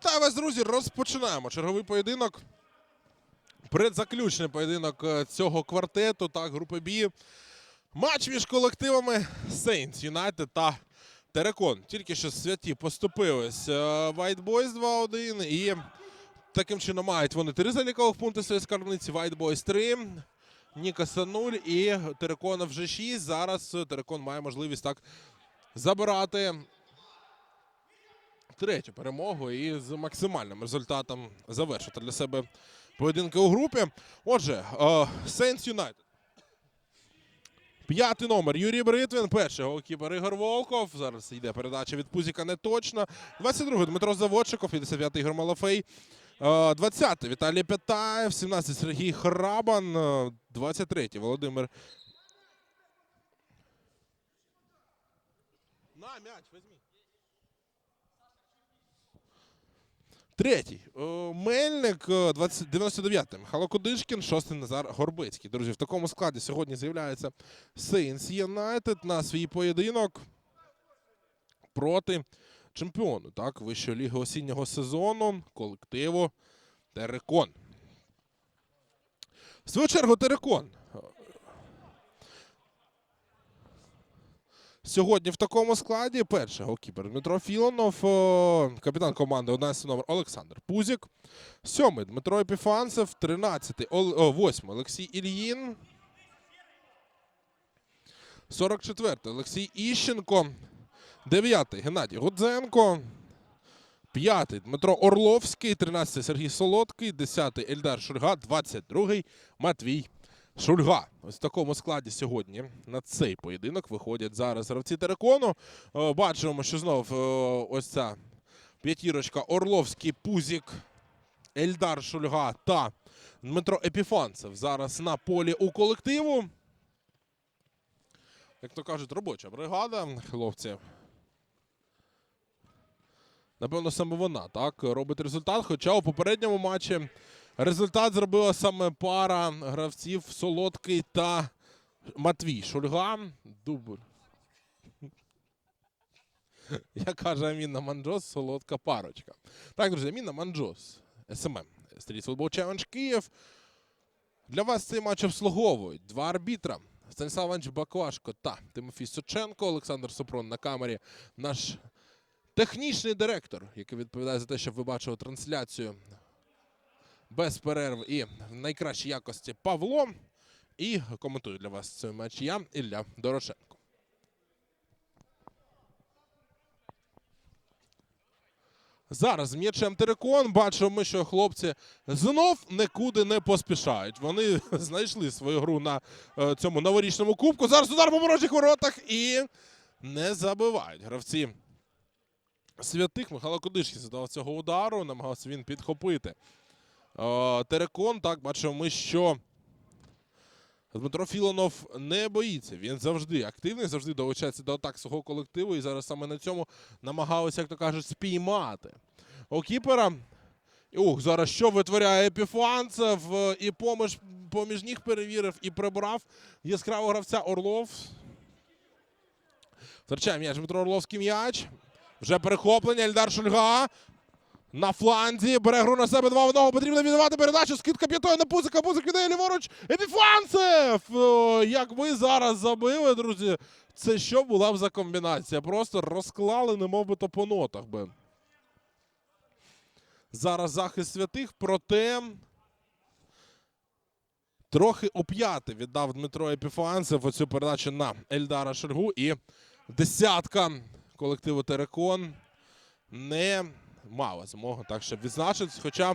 Вітаю вас, друзі! Розпочинаємо черговий поєдинок. Предзаключний поєдинок е, цього квартету та групи Бі. Матч між колективами Saints United та Терекон. Тільки що святі поступились е, White Boys 2-1 і таким чином мають вони три залікових пункти своєї скарбниці. White Boys 3, Нікаса 0 і Терекона вже 6. Зараз Терекон має можливість так забирати третю перемогу і з максимальним результатом завершити для себе поєдинки у групі. Отже, е, Saints United. П'ятий номер Юрій Бритвін, перший голкіпер Ігор Волков. Зараз йде передача від Пузіка не точно. 22-й Дмитро Заводчиков, 55-й Ігор Малафей. Е, 20-й Віталій Пятаєв, 17-й Сергій Храбан, е, 23-й Володимир. На, м'яч, візьмі. Третій. Е, Мельник, е, 20 99-й. Михайло Кудишкін, шостий Назар Горбицький. Друзі, в такому складі сьогодні з'являється Saints United на свій поєдинок проти чемпіону так, Вищої ліги осіннього сезону колективу Терекон. В свою чергу Терекон. Сьогодні в такому складі перший голкіпер Дмитро Філонов, капітан команди 11 номер Олександр Пузік, сьомий Дмитро Епіфанцев, 13-й, Ол- о, восьмий Олексій Ільїн, 44-й Олексій Іщенко, 9-й Геннадій Гудзенко, 5-й Дмитро Орловський, 13-й Сергій Солодкий, 10-й Ельдар Шульга, 22-й Матвій Шульга. Ось в такому складі сьогодні на цей поєдинок виходять зараз гравці Терекону. Е, Бачимо, що знов е, ось ця п'ятірочка Орловський, Пузік, Ельдар Шульга та Дмитро Епіфанцев зараз на полі у колективу. Як то кажуть, робоча бригада хлопців. Напевно, саме вона так робить результат. Хоча у попередньому матчі результат зробила саме пара гравців Солодкий та Матвій Шульга. Дубль. Як каже Аміна Манджос, солодка парочка. Так, друзі, Аміна Манджос, СММ, Стріт Футбол Челендж Київ. Для вас цей матч обслуговують два арбітра. Станіслав Іванович Баклашко та Тимофій Соченко, Олександр Сопрон на камері. Наш технічний директор, який відповідає за те, щоб ви бачили трансляцію без перерв і в найкращій якості Павло. І коментую для вас цей матч я, Ілля Дорошенко. Зараз м'ячем Терекон бачимо, ми, що хлопці знов нікуди не поспішають. Вони знайшли свою гру на е, цьому новорічному кубку. Зараз удар по ворожих воротах і не забивають гравці святих. Михайло Кудишкін задав цього удару, намагався він підхопити. Е, Терекон, так, бачимо ми, що Дмитро Філонов не боїться. Він завжди активний, завжди долучається до атак свого колективу. І зараз саме на цьому намагалися, як то кажуть, спіймати окіпера. І, Ух, зараз що витворяє Епіфанцев і поміж, поміж ніг перевірив і прибрав яскравого гравця Орлов. Втрачає м'яч Дмитро Орловський м'яч. Вже перехоплення. Ельдар Шульга. На фланзі бере гру на себе два одного. Потрібно віддавати передачу. Скидка п'ятою на Пузика. Пузик віддає ліворуч. Епіфанцев! Як ви зараз забили, друзі, це що була б за комбінація? Просто розклали, немов би то по нотах би. Зараз захист святих, проте трохи оп'яти віддав Дмитро Епіфанцев оцю передачу на Ельдара Шульгу. І десятка колективу Терекон не мала змога так, щоб відзначитись. Хоча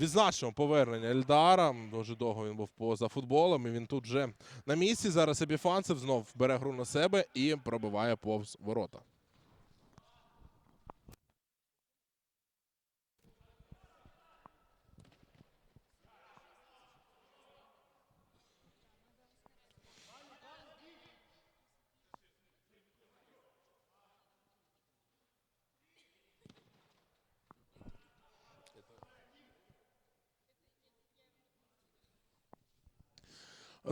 відзначимо повернення Ельдара. Дуже довго він був поза футболом. І він тут вже на місці. Зараз Епіфанцев знов бере гру на себе і пробиває повз ворота.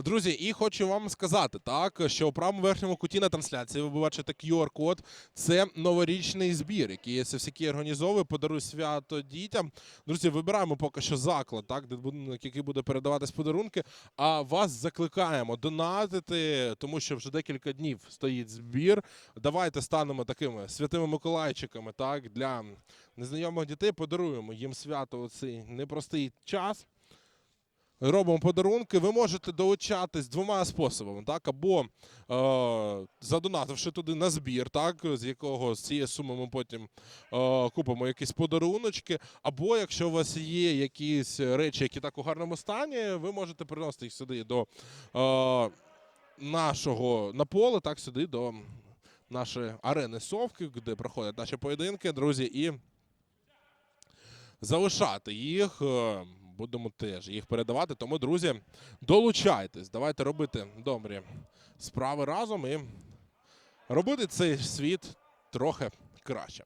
Друзі, і хочу вам сказати, так, що у правому верхньому куті на трансляції ви бачите QR-код. Це новорічний збір, який SFCK організовує. Подаруй свято дітям. Друзі, вибираємо поки що заклад, так, де будинок, який буде передаватись подарунки. А вас закликаємо донатити, тому що вже декілька днів стоїть збір. Давайте станемо такими святими Миколайчиками, так, для незнайомих дітей. Подаруємо їм свято у цей непростий час. Робимо подарунки. Ви можете долучатись двома способами, так або е, задонативши туди на збір, так з якого з цієї суми ми потім е, купимо якісь подаруночки. Або якщо у вас є якісь речі, які так у гарному стані, ви можете приносити їх сюди до е, нашого на поле, так сюди до нашої арени Совки, де проходять наші поєдинки, друзі, і залишати їх. Будемо теж їх передавати. Тому, друзі, долучайтесь. Давайте робити добрі справи разом і робити цей світ трохи краще.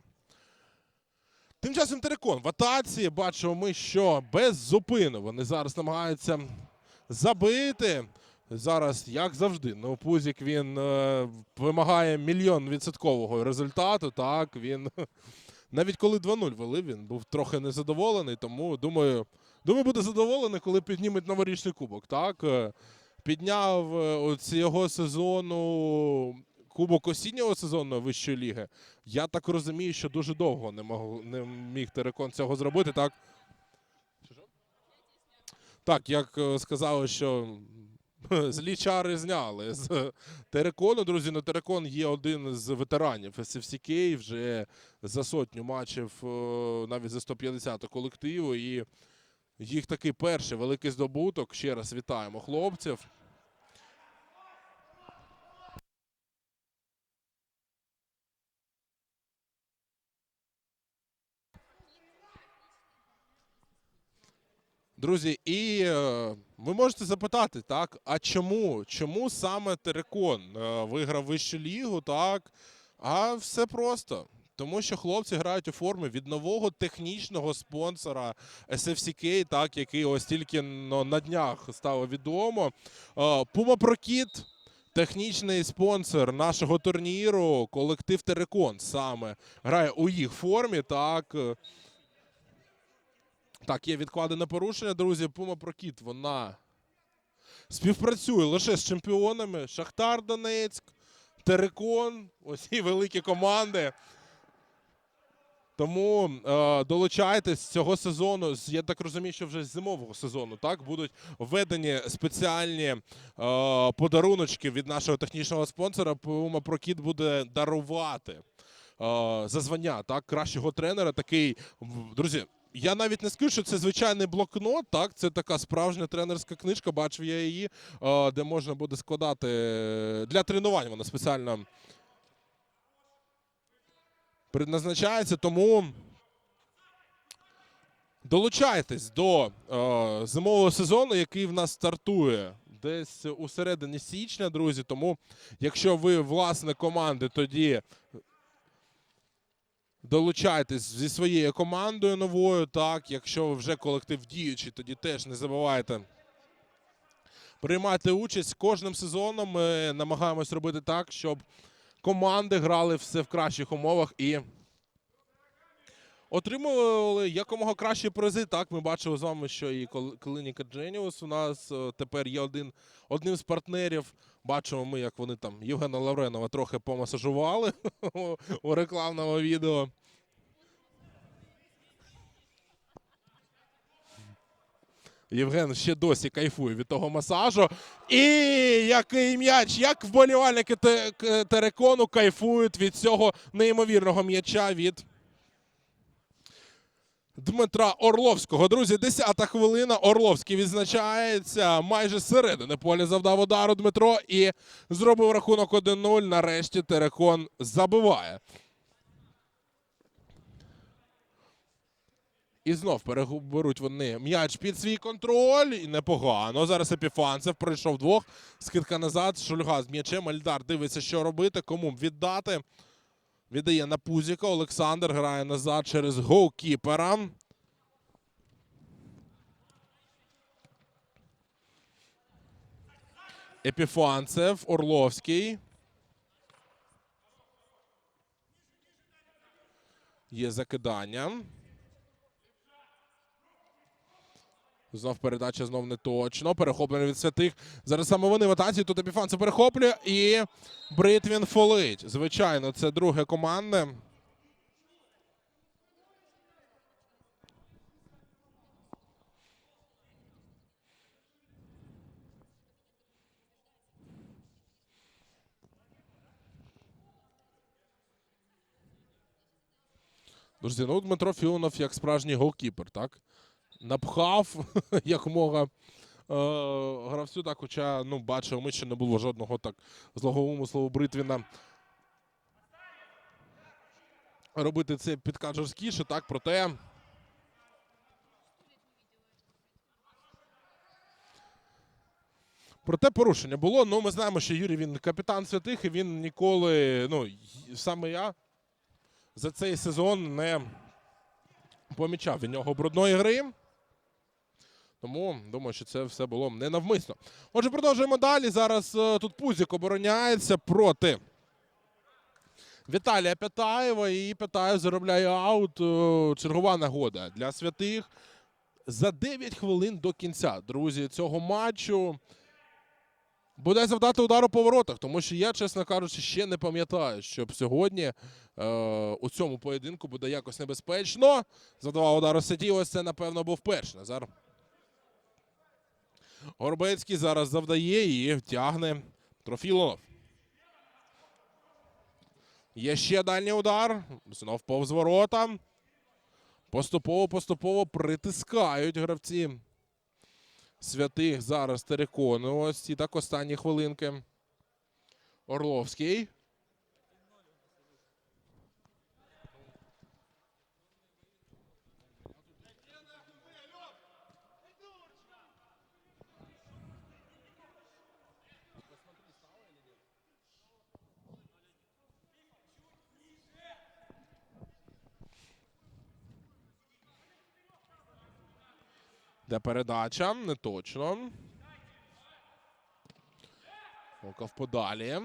Тим часом Терекон в атаці бачимо ми, що без зупину вони зараз намагаються забити. Зараз, як завжди, ну Пузік він е, вимагає мільйон відсоткового результату. Так, він навіть коли 2-0 вели, він був трохи незадоволений, тому думаю, думаю, буде задоволений, коли підніметь новорічний кубок. Так, Е, підняв е, цього сезону кубок осіннього сезону вищої ліги. Я так розумію, що дуже довго не мог не міг Терекон цього зробити. Так, так як е, сказали, що злі чари зняли з Терекону. Друзі, ну Терекон є один з ветеранів SFCK, вже за сотню матчів, навіть за 150 колективу. І їх такий перший великий здобуток. Ще раз вітаємо хлопців. Друзі, і е, ви можете запитати, так, а чому? Чому саме Терекон е, виграв вищу лігу, так? А все просто. Тому що хлопці грають у формі від нового технічного спонсора SFCK, так, який ось тільки ну, на днях стало відомо. Е, Puma Prokit, технічний спонсор нашого турніру, колектив Терекон саме грає у їх формі, так. е, так, є відкладене порушення, друзі. Пума Прокіт, вона співпрацює лише з чемпіонами. Шахтар Донецьк, Терекон, ось ці великі команди. Тому е, долучайтесь цього сезону. Я так розумію, що вже з зимового сезону так будуть введені спеціальні е, подаруночки від нашого технічного спонсора. Puma Прокіт буде дарувати е, за звання так, кращого тренера. Такий друзі. Я навіть не скажу, що це звичайний блокнот, так, це така справжня тренерська книжка, бачив я її, е, де можна буде складати для тренувань. Вона спеціально предназначається. Тому долучайтесь до е, зимового сезону, який в нас стартує десь у середині січня, друзі. Тому, якщо ви власник команди, тоді долучайтесь зі своєю командою новою. Так, якщо ви вже колектив діючий, тоді теж не забувайте. Приймати участь кожним сезоном. Ми намагаємось робити так, щоб команди грали все в кращих умовах і отримували якомога кращі призи. Так, ми бачили з вами, що і Клиніка Дженіус у нас е, тепер є один, одним з партнерів. Бачимо ми, як вони там Євгена Лавренова трохи помасажували у рекламному відео. Євген ще досі кайфує від того масажу. І який м'яч, як вболівальники Терекону кайфують від цього неймовірного м'яча від Дмитра Орловського. Друзі, 10-та хвилина. Орловський відзначається майже середини поля завдав удару Дмитро і зробив рахунок 1-0. Нарешті Терекон забиває. І знов переберуть вони м'яч під свій контроль. І непогано. Зараз Епіфанцев пройшов двох. Скидка назад. Шульга з м'ячем. Ельдар дивиться, що робити, кому віддати. Віддає на Пузіка. Олександр грає назад через гоукіпера. Епіфанцев, Орловський. Є закидання. Знов передача знов не точно. Перехоплення від святих. Зараз саме вони в атаці. Тут Епіфанцев перехоплює і Бритвін фолить. Звичайно, це друге командне. Друзі, ну Дмитро Фіонов як справжній голкіпер, так? Напхав якомога е, гравцю, так, хоча ну, бачив, ми ще не було жодного так злого умислу Бритвіна. Робити це підкат жорсткіше, так, проте. Проте порушення було. Ну, ми знаємо, що Юрій він капітан святих, і він ніколи, ну, саме я за цей сезон не помічав від нього брудної гри. Тому думаю, що це все було ненавмисно. Отже, продовжуємо далі. Зараз е, тут Пузік обороняється проти Віталія Пятаєва. І Пятаєв заробляє аут. Е, Чергова нагода для святих. За 9 хвилин до кінця, друзі, цього матчу. Буде завдати удару по воротах, тому що я, чесно кажучи, ще не пам'ятаю, щоб сьогодні е, у цьому поєдинку буде якось небезпечно. Задавав удар Осетів, ось це, напевно, був перший. Назар Горбецький зараз завдає і тягне Трофілонов. Є ще дальній удар. Знов повз ворота. Поступово-поступово притискають гравці святих зараз Терекону. Ось ці так останні хвилинки. Орловський. Де передача? Не точно. Волков подалі.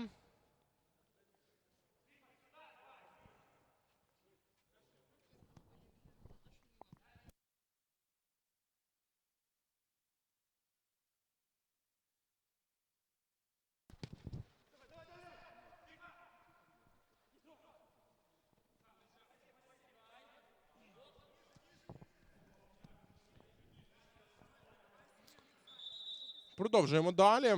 Продовжуємо далі.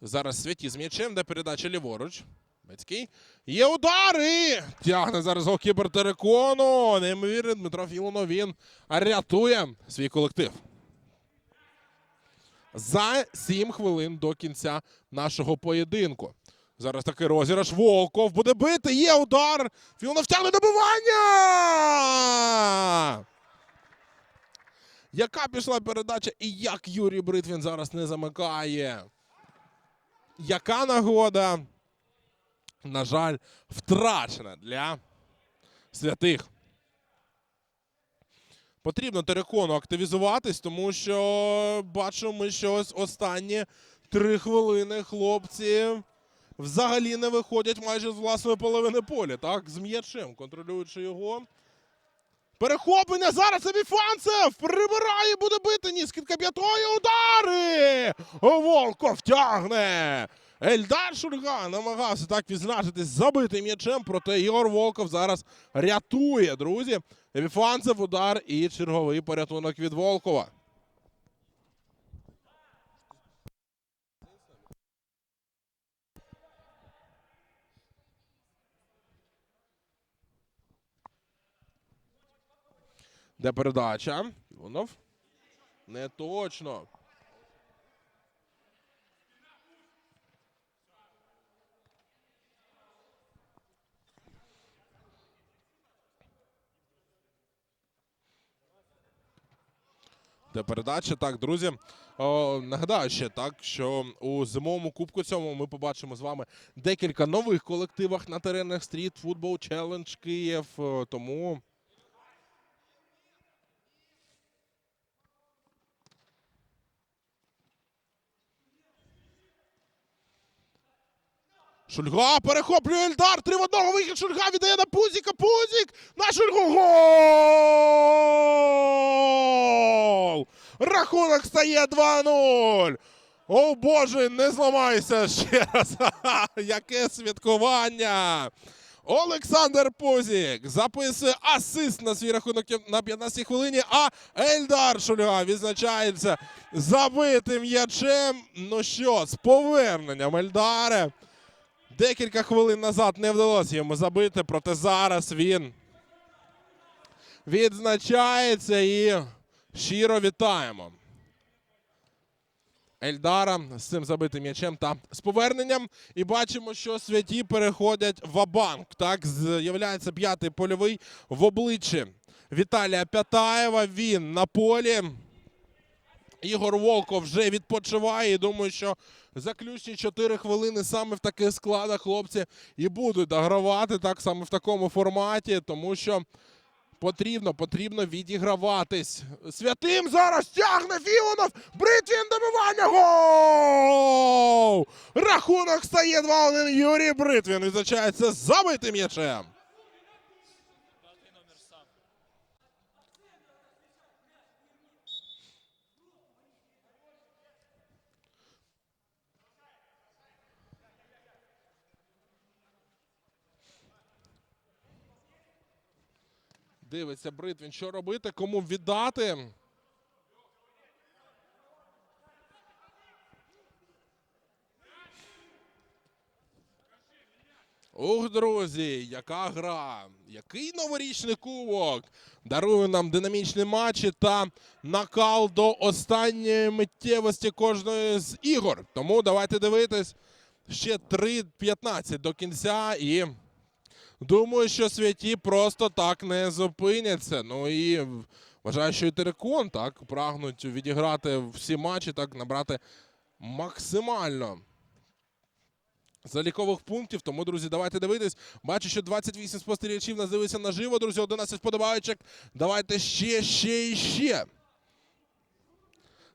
Зараз святі з м'ячем, де передача ліворуч. Бецький. Є удари! Тягне зараз голкіпер Терекону. Неймовірно, Дмитро Філонов він рятує свій колектив. За 7 хвилин до кінця нашого поєдинку. Зараз такий розіграш. Волков буде бити. Є удар. Філонов тягне добивання! Яка пішла передача і як Юрій Бритвін зараз не замикає? Яка нагода? На жаль, втрачена для святих. Потрібно Терекону активізуватись, тому що бачимо, що ось останні три хвилини хлопці взагалі не виходять майже з власної половини поля, так? З м'ячем, контролюючи його. Перехоплення зараз Абіфанцев! Прибирає, буде бити. ніс, кілька п'ятої удари! Волков тягне! Ельдар Шурга намагався так відзначитись забитим м'ячем, проте Ігор Волков зараз рятує, друзі. Епіфанцев удар і черговий порятунок від Волкова. Де передача? Іванов? Не точно. Де передача. Так, друзі. О, нагадаю ще так, що у зимовому кубку цьому ми побачимо з вами декілька нових колективах на теренах Street Football Challenge Київ. Тому Шульга перехоплює Ельдар. Три в одного вихід Шульга віддає на Пузіка. Пузік на Шульгу. Гол! Рахунок стає 2-0. О Боже, не зламайся ще раз. Яке святкування! Олександр Пузік записує асист на свій рахунок на 15-й хвилині, а Ельдар Шульга відзначається забитим м'ячем. Ну що, з поверненням Ельдаре. Декілька хвилин назад не вдалося йому забити, проте зараз він відзначається і щиро вітаємо. Ельдара з цим забитим м'ячем та з поверненням. І бачимо, що святі переходять в Абанк. Так, з'являється п'ятий польовий в обличчі Віталія Пятаєва. Він на полі. Ігор Волков вже відпочиває. І думаю, що заключні 4 хвилини саме в таких складах хлопці і будуть догравати так саме в такому форматі, тому що потрібно, потрібно відіграватись. Святим зараз тягне Філонов. Бритвін добивання. Гол! Рахунок стає 2-1. Юрій Бритвін відзначається забитим м'ячем. Дивиться Бритвін, що робити, кому віддати. Ух, друзі, яка гра, який новорічний кубок. Дарує нам динамічні матчі та накал до останньої миттєвості кожної з ігор. Тому давайте дивитись ще 3.15 до кінця і Думаю, що святі просто так не зупиняться. Ну і вважаю, що і Терекон так прагнуть відіграти всі матчі, так набрати максимально залікових пунктів. Тому, друзі, давайте дивитись. Бачу, що 28 спостерігачів нас дивиться наживо, друзі, 11 вподобайочок. Давайте ще, ще і ще.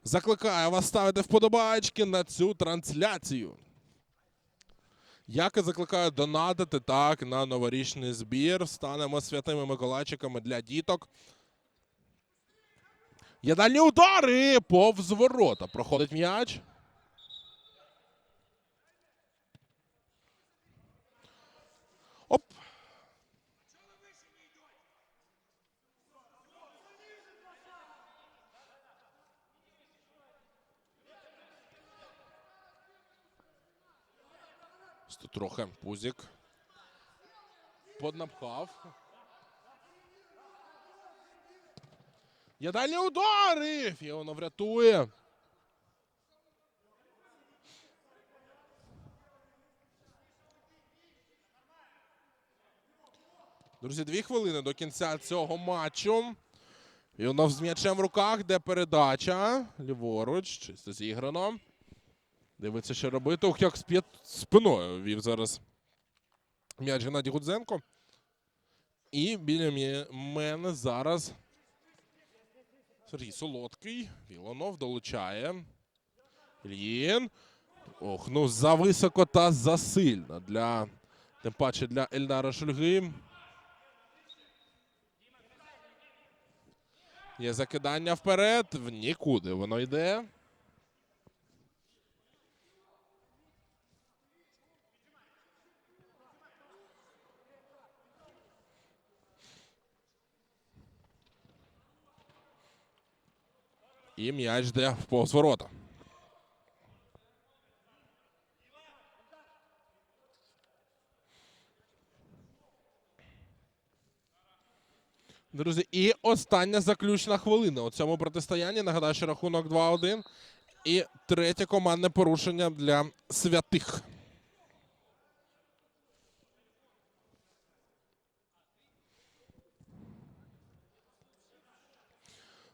Закликаю вас ставити вподобайки на цю трансляцію. Як і закликаю донатити так на новорічний збір. Станемо святими Миколайчиками для діток. Є дальні удари повз ворота. Проходить м'яч. Оп. Ось Тут трохи пузик. Поднапхав. Є дальні удари! Фіоно врятує. Друзі, дві хвилини до кінця цього матчу. Фіонов з м'ячем в руках, де передача. Ліворуч, чисто зіграно. Дивиться, що робити. Ух, як сп'є спиною вів зараз м'яч Геннадій Гудзенко. І біля мене зараз Сергій Солодкий. Вілонов долучає. Ільїн. Ох, ну зависоко та засильно для тим паче для Ельдара Шульги. Є закидання вперед. В нікуди воно йде. І м'яч йде в повз ворота. Друзі, і остання заключна хвилина у цьому протистоянні. Нагадаю, що рахунок 2-1. І третє командне порушення для святих.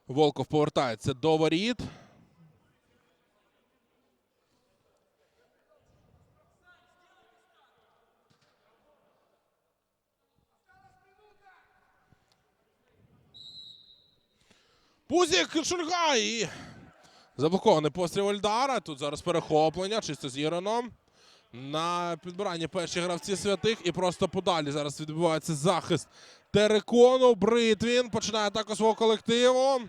Волков повертається до воріт. Пузік Шульга і заблокований постріл Ельдара. Тут зараз перехоплення, чисто зіграно. На підбиранні перші гравці святих і просто подалі зараз відбувається захист Терекону. Бритвін починає атаку свого колективу.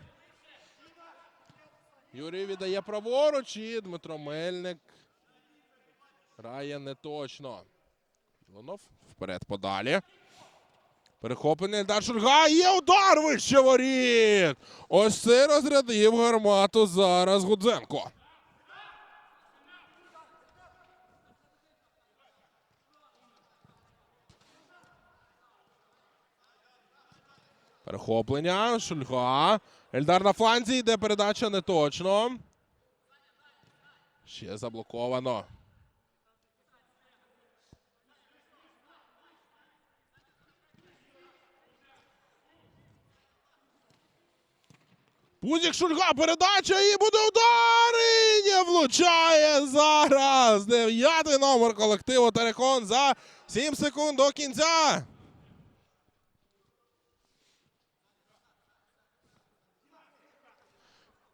Юрій віддає праворуч і Дмитро Мельник грає неточно. Ілонов вперед подалі. Перехоплення Ельдар Шульга. Є удар вище воріт. Ось це розрядив гармату зараз Гудзенко. Перехоплення. Шульга. Ельдар на фланзі. Йде передача не точно. Ще заблоковано. Пузік Шульга, передача і буде удар! І не влучає зараз. Дев'ятий номер колективу Терехон за 7 секунд до кінця.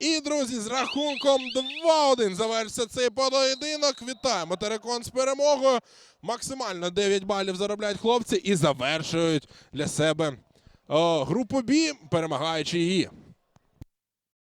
І, друзі, з рахунком 2-1 завершиться цей поєдинок. Вітаємо Терекон з перемогою. Максимально 9 балів заробляють хлопці і завершують для себе о, групу Бі, перемагаючи її.